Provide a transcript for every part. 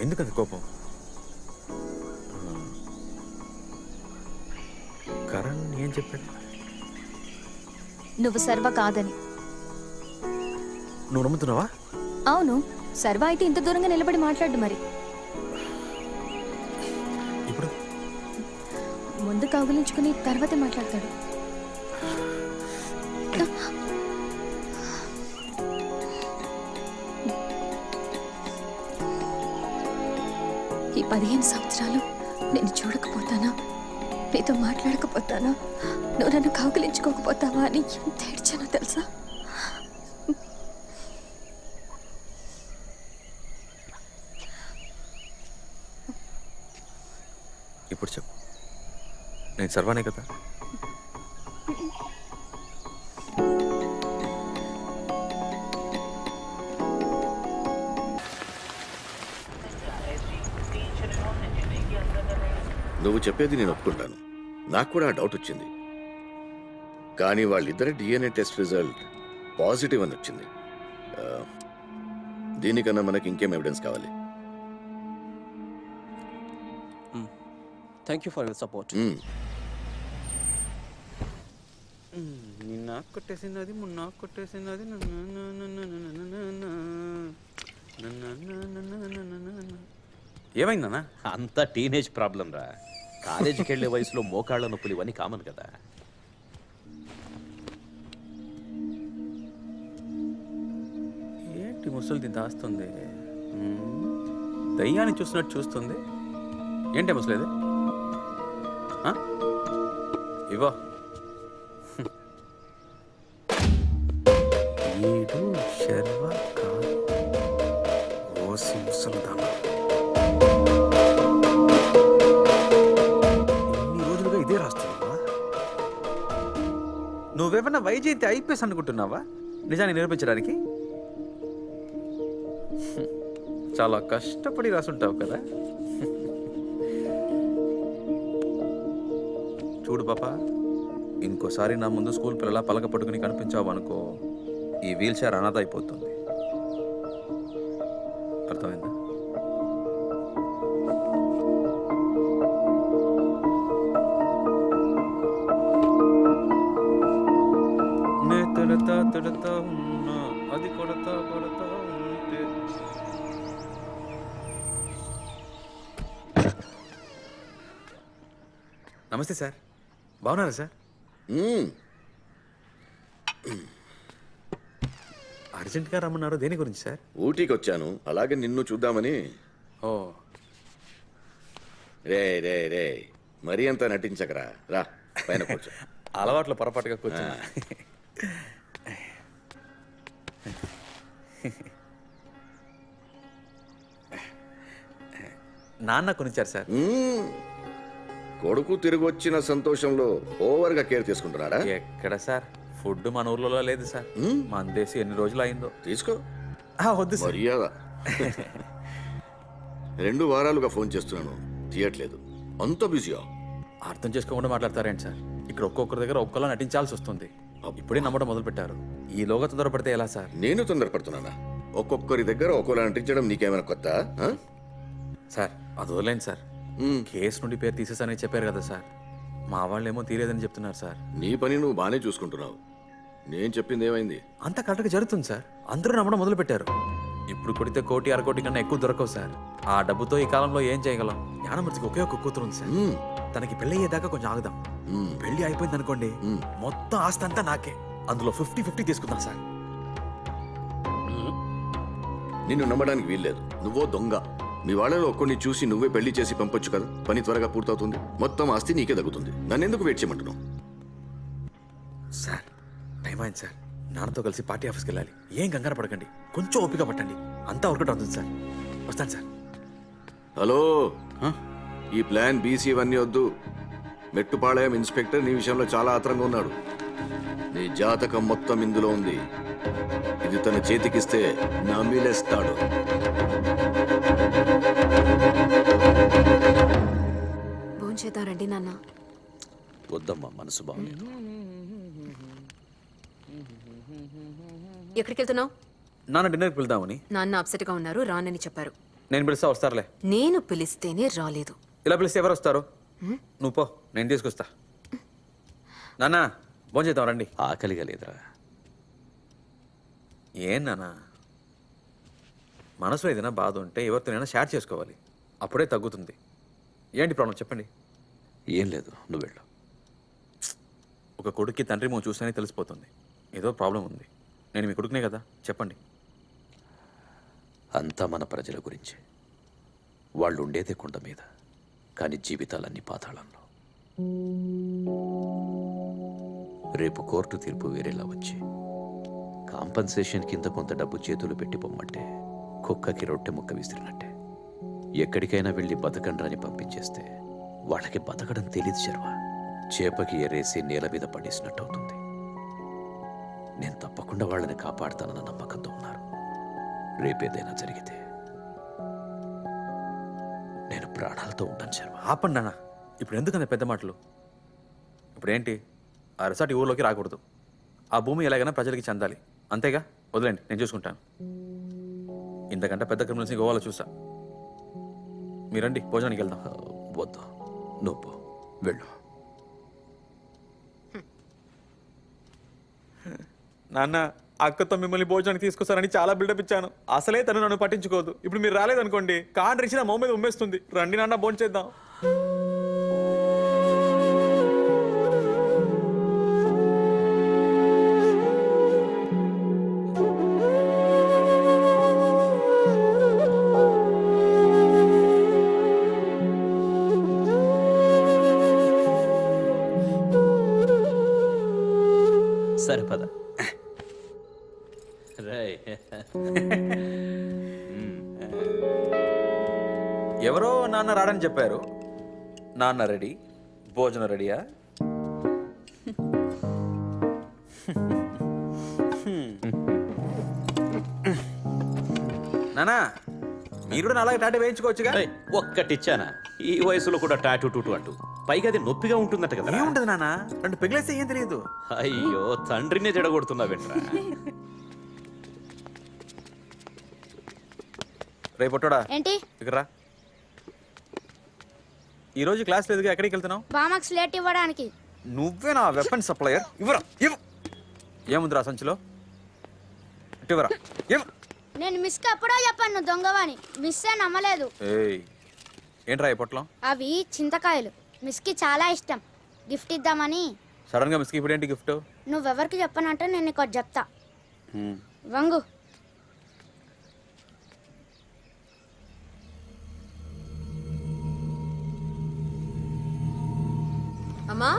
ఎందుకంత కోపం? కరణ్ ఏం చెప్పాడు? నువ్వు సర్వ కాదని. నువ్వు నమ్ముతున్నావా? అవును సర్వ అయితే ఇంత దూరంగా నిలబడి మాట్లాడు మరి. ఇప్పుడు? ముందు కౌగిలించుకుని తర్వాతే మాట్లాడతాడు. పదిహేను సంవత్సరాలు నేను చూడకపోతానా? నీతో మాట్లాడకపోతానా? నువ్వు నన్ను కౌగిలించుకోకపోతావా అని ఎంత ఏడ్చానో తెలుసా? ఇప్పుడు చెప్పు. నేను సర్వానే కదా? నువ్వు చెప్పేది నేను ఒప్పుకుంటాను నాకు కూడా ఆ డౌట్ వచ్చింది కానీ వాళ్ళిద్దరి డిఎన్ఏ టెస్ట్ రిజల్ట్ పాజిటివ్ అని వచ్చింది దీనికన్నా మనకి ఇంకేం ఎవిడెన్స్ కావాలి thank you for your support. నిన్న కొట్టేసినది మొన్న కొట్టేసినది ఏమైందన్నా అంతా టీనేజ్ ప్రాబ్లం రా కాలేజీకి వెళ్ళే వయసులో మోకాళ్ళ నొప్పులు ఇవన్నీ కామన్ కదా. ఏంటి ముసలిది దాస్తుంది దయ్యాన్ని చూసినట్టు చూస్తుంది. ఏంటి ముసలిది? ఆ? ఇవ్వ. జయంతి ఐపీఎస్ అనుకుంటున్నావా? నిజాన్ని నిరూపించడానికి? చాలా కష్టపడి రాసుంటావు కదా. చూడు పాప ఇంకోసారి నా ముందు స్కూల్ పిల్లల పలక పట్టుకుని కనిపించావు అనుకో ఈ వీల్ చైర్ అనాథ అయిపోతుంది. నమస్తే సార్. బాగున్నారా సార్. అర్జెంట్గా రమ్మన్నారు? దేని గురించి సార్? ఊటీకి వచ్చాను అలాగే నిన్ను చూద్దామని. ఓ. రే రే రే. మరీ అంత నటించకరా. రా పైన కూర్చో. అలవాట్లో పొరపాటుగా కూర్చున్నా. నాన్న కొనిచ్చారు సార్. కొడుకు తిరిగి వచ్చిన సంతోషంలో ఓవర్గా కేర్ తీసుకుంటున్నారా ఎక్కడ సార్? ఫుడ్ మన ఊర్లలో లేదు సార్. మన దేశం ఎన్ని రోజులు అయిందో. తీసుకో. ఆ, వద్దు సార్. మర్యాద. రెండు వారాలుగా ఫోన్ చేస్తున్నాను. తీయట్లేదు. అంత బిజీయా? అర్థం చేసుకోకుండా మాట్లాడతారేంటి సార్? ఇక్కడ ఒక్కొక్కరి దగ్గర ఒక్కలా నటించాల్సి వస్తుంది. ఇప్పుడే నమ్మడం మొదలు పెట్టారు ఈలోగా తొందరపడితే ఎలా సార్? నేను తొందరపడుతున్నానా? ఒక్కొక్కరి దగ్గర ఒక్కోలా నటించడం నీకేమైనా కొత్త? ఆ? సార్ అది వదిలేండి సార్. కేసు నుండి పేరు తీసేసని చెప్పారు కదా సార్. మా వాళ్ళేమో తీరేదని చెప్తున్నారు సార్. నీ పని నువ్వు బాగానే చూసుకుంటున్నావు. నేను చెప్పింది ఏమైంది? అంత కరెక్ట్గా జరుగుతుంది సార్. అందరూ నమ్మడం మొదలు పెట్టారు ఇప్పుడు కొడితే కోటి అరకోటి కన్నా ఎక్కువ దొరకవు సార్. ఆ డబ్బుతో ఈ కాలంలో ఏం చేయగలం? జ్ఞానమూర్తికి ఒకే ఒక కూతురు ఉంది సార్. మ్మ్. తనకి పెళ్ళి అయ్యేదాకా కొంచెం ఆగుదాం. మ్మ్. పెళ్ళి అయిపోయింది అనుకోండి మొత్తం ఆస్తి అంతా నాకే. అందులో ఫిఫ్టీ ఫిఫ్టీ తీసుకుందాం సార్. నిన్ను నమ్మడానికి వీల్లేదు. నువ్వో దొంగ. మీ వాళ్ళలో ఒక్కడిని చూసి నువ్వే పెళ్ళి చేసి పంపొచ్చు కదా? పని త్వరగా పూర్తవుతుంది. మొత్తం ఆస్తి నీకే తగ్గుతుంది. నన్ను ఎందుకు వెయిట్ చేయమంటున్నావు? సార్ టైం అయింది సార్. నాన్నతో కలిసి పార్టీ ఆఫీస్కి వెళ్ళాలి. ఏం కంగారు పడకండి. కొంచెం ఓపిక పట్టండి. అంతా వర్కౌట్ అవుతుంది సార్. వస్తాను సార్. హలో? ఈ ప్లాన్ బీసీ ఇవన్నీ వద్దు. మెట్టుపాళయం ఇన్స్పెక్టర్ నీ విషయంలో చాలా ఆత్రంగా ఉన్నాడు. నీ జాతకం మొత్తం ఇందులో ఉంది. ఇది తన చేతికిస్తే నమిలేస్తాడు భోంచేద్దారండి నాన్న. వద్దమ్మా మనసు బాగుంది ఎక్కడికి వెళ్తున్నావు? నాన్న డిన్నర్కి వెళ్దామని. నాన్న అప్సెట్గా ఉన్నారు రానని చెప్పారు. నేను పిలిస్తే వస్తారులే. నేను పిలిస్తేనే రాలేదు. ఇలా పిలిస్తే ఎవరు వస్తారు? నువ్వు పో నేను తీసుకొస్తా. నాన్న భోజనం చేద్దాం రండి. ఆకలిగా లేదురా. ఏం నాన్న? మనసులో ఏదైనా బాధ ఉంటే ఎవరితోనైనా షేర్ చేసుకోవాలి. అప్పుడే తగ్గుతుంది. ఏంటి ప్రాబ్లం? చెప్పండి. ఏం లేదు నువ్వు వెళ్ళు. ఒక కొడుక్కి తండ్రి మో చూస్తేనే తెలిసిపోతుంది. ఏదో ప్రాబ్లం ఉంది. నేను మీ కొడుకునే కదా? చెప్పండి. అంతా మన ప్రజల గురించి. వాళ్ళు ఉండేదే కొండ మీద కానీ జీవితాలన్నీ పాతాళంలో. రేపు కోర్టు తీర్పు వేరేలా వచ్చి కాంపన్సేషన్ కింద కొంత డబ్బు చేతులు పెట్టి పొమ్మంటే కుక్కకి రొట్టె ముక్క విసిరినట్టే. ఎక్కడికైనా వెళ్ళి బతకండ్రని పంపించేస్తే వాళ్ళకి బతకడం తెలియదు శర్వా చేపకి ఎరేసి నేల మీద పడేసినట్టు అవుతుంది నేను తప్పకుండా వాళ్ళని కాపాడుతానన్న నమ్మకంతో ఉన్నారు. రేపేదైనా జరిగితే నేను ప్రాణాలతో ఉంటాను శర్మ. ఆపండి అన్న ఇప్పుడు ఎందుకన్నా పెద్ద మాటలు? ఇప్పుడేంటి? ఆ రిసార్ట్ ఈ ఊర్లోకి రాకూడదు. ఆ భూమి ఎలాగైనా ప్రజలకి చెందాలి. అంతేగా? వదిలేండి నేను చూసుకుంటాను. ఇంతకంటే పెద్ద క్రిమినల్స్ని గోవాలో చూసా. మీరండి భోజనానికి వెళ్దాం. వద్దు. నువ్వు. వెళ్ళు. నాన్న అక్కతో మిమ్మల్ని భోజనానికి తీసుకొస్తారని చాలా బిల్డప్ ఇచ్చాను. అసలే తను నన్ను పట్టించుకోదు. ఇప్పుడు మీరు రాలేదనుకోండి కాండ్రి ఇచ్చిన మొహం మీద ఉమ్మేస్తుంది. రండి నాన్న భోజనం చేద్దాం ఎవరో నాన్న రాడని చెప్పారు. నాన్న రెడీ. భోజనం రెడీయా? నానా మీరు కూడా అలాగే టాటా వేయించుకోవచ్చుగా? ఒక్కటిచ్చానా? ఈ వయసులో కూడా టాటూ టూటు అంటూ. పైగా అది నొప్పిగా ఉంటుందట కదా ఏముంటది నాన్న? రెండు పిగిలేస్తే ఏం తెలియదు. అయ్యో తండ్రినే జడగొడుతున్నావేంట్రా? రేపు పొట్టోడా ఏంటి? ఇక్కడ ఈ రోజు క్లాస్ లేదుగా ఎక్కడికి వెళ్తున్నావు? బామాక్స్ లేట్ ఇవ్వడానికి. నువ్వే నా వెపన్ సప్లయర్ ఇవ్వరా ఇవ్వు. ఏముందిరా సంచిలో? ఇవ్వరా ఇవ్వు. నేను మిస్కి ఎప్పుడో చెప్పాను నువ్వు దొంగవని మిస్సే నమ్మలేదు. ఏయ్ ఏంట్రా ఈ పొట్లం? అవి చింతకాయలు. మిస్కి చాలా ఇష్టం. గిఫ్ట్ ఇద్దామని. సడన్గా మిస్కి ఇప్పుడు ఏంటి గిఫ్ట్ నువ్వెవరికి చెప్పనంటే నేను నీకు ఒకటి చెప్తా. వంగు. అమ్మా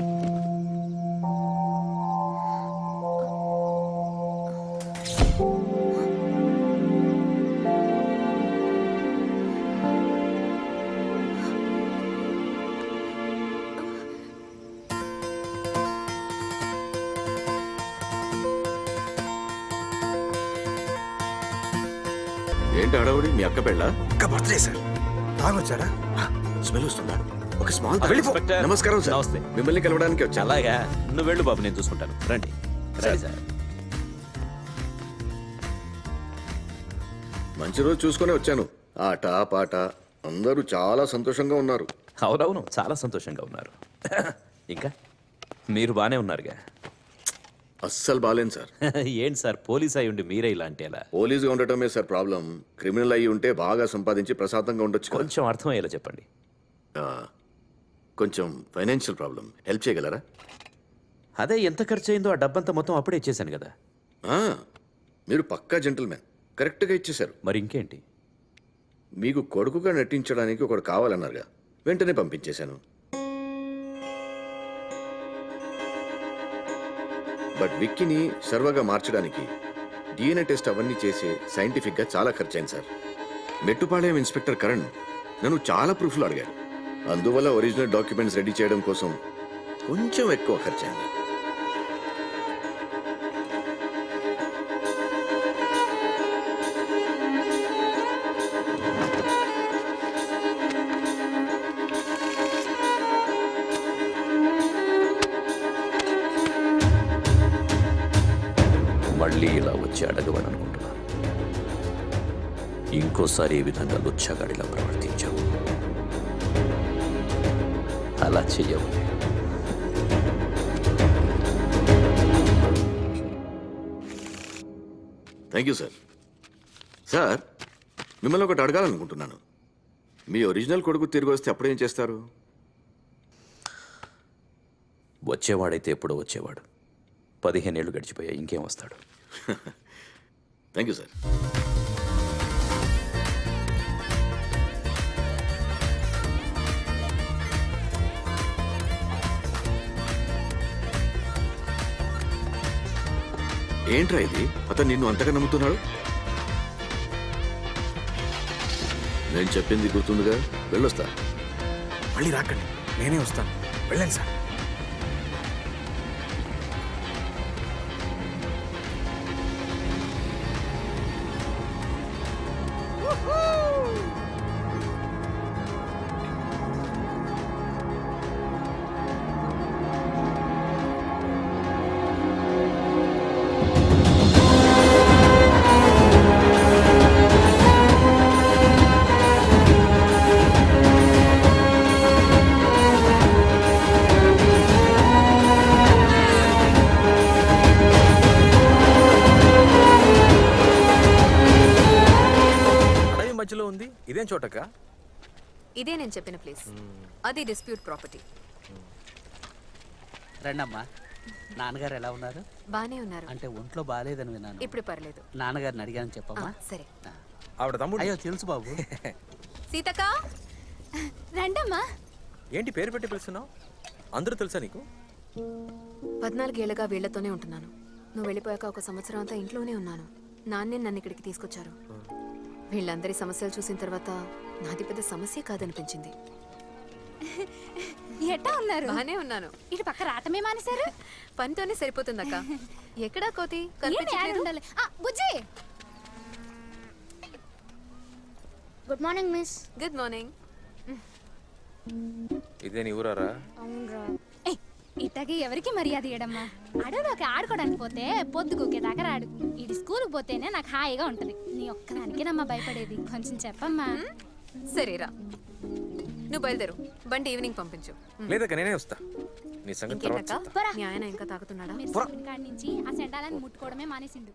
ఏంటి అడవుడి మీ అక్క పెళ్ళ? ఇంకా బర్త్డే సార్ తాగొచ్చారా? స్మెల్ వస్తుందా? ఒక స్మాల్. నమస్కారం సార్ నమస్తే. మిమ్మల్ని కలవడానికి వచ్చా అలాగా. నువ్వు వెళ్ళు బాబు నేను చూసుకుంటాను. రండి. రండి సార్ మంచి రోజు చూసుకొని వచ్చాను. ఆట పాట అందరూ చాలా సంతోషంగా ఉన్నారు. అవునవును చాలా సంతోషంగా ఉన్నారు. ఇంకా? మీరు బానే ఉన్నారుగా. అస్సలు బాలేను సార్. ఏంటి సార్ పోలీస్ అయి ఉండి మీరే ఇలాంటి ఎలా పోలీసుగా ఉండటమే సార్ ప్రాబ్లం. క్రిమినల్ అయ్యి ఉంటే బాగా సంపాదించి ప్రశాంతంగా ఉండొచ్చు కదా. కొంచెం అర్థమయ్యేలా చెప్పండి. ఆ, కొంచెం ఫైనాన్షియల్ ప్రాబ్లం. హెల్ప్ చేయగలరా? అదే ఎంత ఖర్చు అయిందో ఆ డబ్బంతా మొత్తం అప్పుడే ఇచ్చేసాను కదా. ఆ, మీరు పక్కా జెంటల్మెన్ కరెక్ట్గా ఇచ్చేశారు. మరి ఇంకేంటి? మీకు కొడుకుగా నటించడానికి ఒకడు కావాలన్నారుగా. వెంటనే పంపించేశాను. బట్ విక్కీని సర్వగా మార్చడానికి డిఎన్ఏ టెస్ట్ అవన్నీ చేసి సైంటిఫిక్గా చాలా ఖర్చయింది సార్. మెట్టుపాళెం ఇన్స్పెక్టర్ కరణ్ నన్ను చాలా ప్రూఫ్లు అడిగారు అందువల్ల ఒరిజినల్ డాక్యుమెంట్స్ రెడీ చేయడం కోసం కొంచెం ఎక్కువ ఖర్చయింది వచ్చి అడగవని అనుకుంటున్నాను ఇంకోసారి ఈ విధంగా లుచ్చగాడిలా ప్రవర్తించావు? అలా చెయ్యవు. థ్యాంక్ యూ సార్ సార్ మిమ్మల్ని ఒకటి అడగాలనుకుంటున్నాను. మీ ఒరిజినల్ కొడుకు తిరిగి వస్తే అప్పుడేం చేస్తారు? వచ్చేవాడైతే ఎప్పుడో వచ్చేవాడు. పదిహేనేళ్ళు గడిచిపోయాయి ఇంకేం వస్తాడు? థ్యాంక్ యూ సార్ ఏంట్రా ఇది? అతను నిన్ను అంతగా నమ్ముతున్నాడు? నేను చెప్పింది గుర్తుందిగా? వెళ్ళొస్తా. మళ్ళీ రాకండి. నేనే వస్తాను. వెళ్ళండి సార్. ఇదేం చోటక్క? ఇదే నేను చెప్పిన ప్లేస్. అది డిస్ప్యూట్ ప్రాపర్టీ. రండమ్మా నాన్నగారు ఎలా ఉన్నారు? బానే ఉన్నారు. అంటే ఒంట్లో బాగాలేదని విన్నాను. ఇప్పుడు పర్లేదు. నాన్నగారిని అడిగాను చెప్పమ్మా. సరే. ఆవిడ తమ్ముడు? అయ్యో తెలుసు బాబు. సీతక్క! రండమ్మా! ఏంటి పేరు పెట్టి పిలుస్తున్నావు? అందరూ తెలుసా నీకు? పద్నాలుగేళ్ళుగా వీళ్ళతోనే ఉంటున్నాను. నువ్వు వెళ్ళిపోయాక ఒక సంవత్సరం అంతా ఇంట్లోనే ఉన్నాను. నాన్నే నన్ను ఇక్కడికి తీసుకొచ్చారు. వీళ్ళందరి సమస్యలు చూసిన తర్వాత నాది పెద్ద సమస్య కాదనిపించింది. ఎట్టా ఉన్నారు? బానే ఉన్నాను. ఇటు పక్క రాటమే మానేశారు? పనితోనే సరిపోతుందక్క. ఎక్కడా కోతి? ఉండాలి. ఆ, బుజ్జి! Good morning miss. Good morning. ఇదే నీ ఊరారా? అవునరా. ఏయ్, ఇట్టకి ఎవరికి మర్యాద ఇయ్యడమ్మా? అడవిలోకి ఆడుకోవడానికి పోతే పొద్దుగూకేదాకా రాడు. ఇటు స్కూల్కి పోతేనే నాకు హాయిగా ఉంటది. నీ ఒక్కదానికేనమ్మా భయపడేది. కొంచెం చెప్పమ్మా. సరేరా నువ్వు బయలుదేరు. బండి ఈవినింగ్ పంపించు. లేదక్క నేనే వస్తా. నీ సంగతి తర్వాత చెప్తా. మీ ఆయన ఇంకా తాగుతున్నాడా? మీరు కాడి నుంచి ఆ సెండాలని ముట్టుకోవడమే మానేసిండు.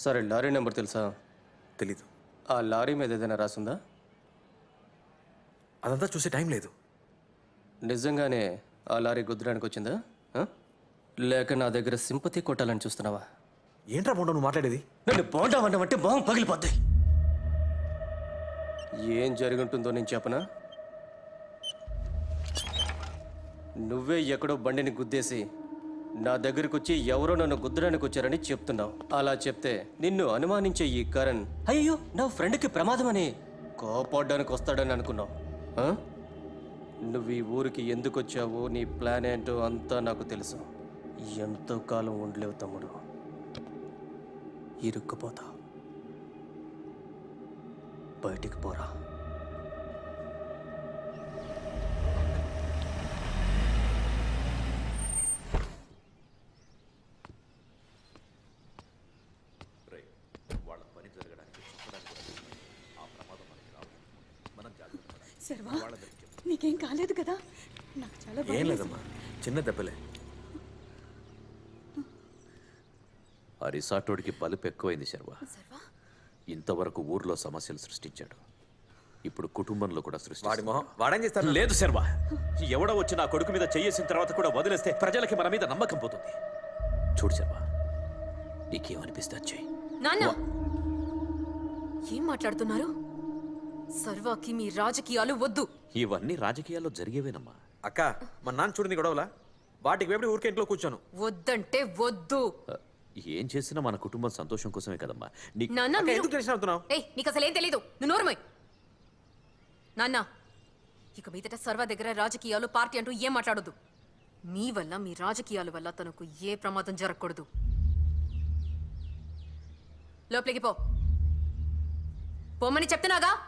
సరే లారీ నెంబర్ తెలుసా? తెలీదు. ఆ లారీ మీద ఏదైనా రాసుందా? అదంతా చూసే టైం లేదు. నిజంగానే ఆ లారీ గుద్దడానికి వచ్చిందా? ఆ? లేక నా దగ్గర సింపతి కొట్టాలని చూస్తున్నావా? ఏంట్రా పోండా నువ్వు మాట్లాడేది? నన్ను బోండా అంటే మొహం పగిలిపోద్ది. ఏం జరుగుంటుందో నేను చెప్పనా? నువ్వే ఎక్కడో బండిని గుద్దేసి నా దగ్గరికి వచ్చి ఎవరో నన్ను గుద్దడానికి వచ్చారని చెప్తున్నావు. అలా చెప్తే నిన్ను అనుమానించే ఈ కరణ్ అయ్యో నా ఫ్రెండ్కి ప్రమాదమని కోపడ్డానికి వస్తాడని అనుకున్నావు. నువ్వు ఈ ఊరికి ఎందుకు వచ్చావో నీ ప్లాన్ ఏంటో అంతా నాకు తెలుసు. ఎంతో కాలం ఉండలేవు తమ్ముడు. ఇరుక్కుపోతా. బయటికి పోరా. శర్వా నీకేం కాలేదు కదా? నాకు చాలా ఏం లేదమ్మా. చిన్న దెబ్బలే. ఆ రిసార్టోడికి బలుపు ఎక్కువైంది శర్వ సర్వా ఇంతవరకు ఊర్లో సమస్యలు సృష్టించాడు. ఇప్పుడు కుటుంబంలో కూడా వాడి సృష్టి మొహం వాడేం చేస్తాడు? లేదు శర్వ ఎవడో వచ్చి నా కొడుకు మీద చెయ్యేసిన తర్వాత కూడా వదిలేస్తే ప్రజలకి మన మీద నమ్మకం పోతుంది. చూడు శర్వ నీకేమనిపిస్తే చెయ్యి. నాన్న! ఏం మాట్లాడుతున్నారు? సర్వాకి మీ రాజకీయాలు వద్దు. ఇవన్నీ రాజకీయాల్లో జరిగేవేనమ్మా. అక్క మా నాన్న చూడని గొడవలా? వాటికి వేపడి ఊరికే ఇంట్లో కూర్చోను. వద్దంటే వద్దు. ఏం చేసినా మన కుటుంబం సంతోషం కోసమే కదమ్మా. నీ నాన్న అక్క, మీరు ఎందుకు టెన్షన్ అవుతున్నావు? ఏయ్ నీకు అసలు ఏం తెలీదు. నువ్వు నోరుమోయ్ నాన్న ఇక మీదట సర్వ దగ్గర రాజకీయాలు పార్టీ అంటూ ఏం మాట్లాడొద్దు. మీ వల్ల మీ రాజకీయాల వల్ల తనకు ఏ ప్రమాదం జరగకూడదు. లోపలికి పో. పొమ్మని చెప్తున్నాగా?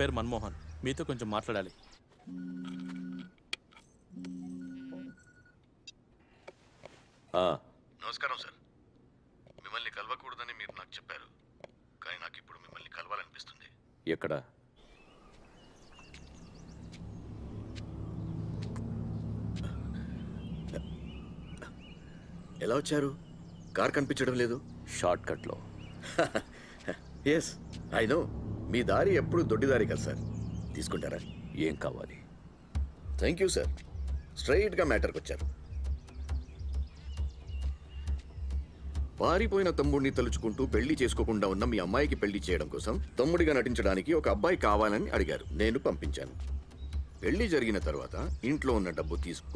పేరు మన్మోహన్. మీతో కొంచెం మాట్లాడాలి. నమస్కారం సార్. మిమ్మల్ని కలవకూడదని మీరు నాకు చెప్పారు. కానీ నాకు ఇప్పుడు మిమ్మల్ని కలవాలనిపిస్తుంది. ఎక్కడ? ఎలా వచ్చారు? కార్ కనిపించడం లేదు? షార్ట్ కట్లో. ఎస్ ఐ నో మీ దారి ఎప్పుడు దొడ్డిదారి కదా సార్. తీసుకుంటారా? ఏం కావాలి? థ్యాంక్ యూ సార్ స్ట్రైట్గా మ్యాటర్కి వచ్చారు. పారిపోయిన తమ్ముడిని తలుచుకుంటూ పెళ్ళి చేసుకోకుండా ఉన్న మీ అమ్మాయికి పెళ్ళి చేయడం కోసం తమ్ముడిగా నటించడానికి ఒక అబ్బాయి కావాలని అడిగారు. నేను పంపించాను. పెళ్ళి జరిగిన తర్వాత ఇంట్లో ఉన్న డబ్బు తీసుకు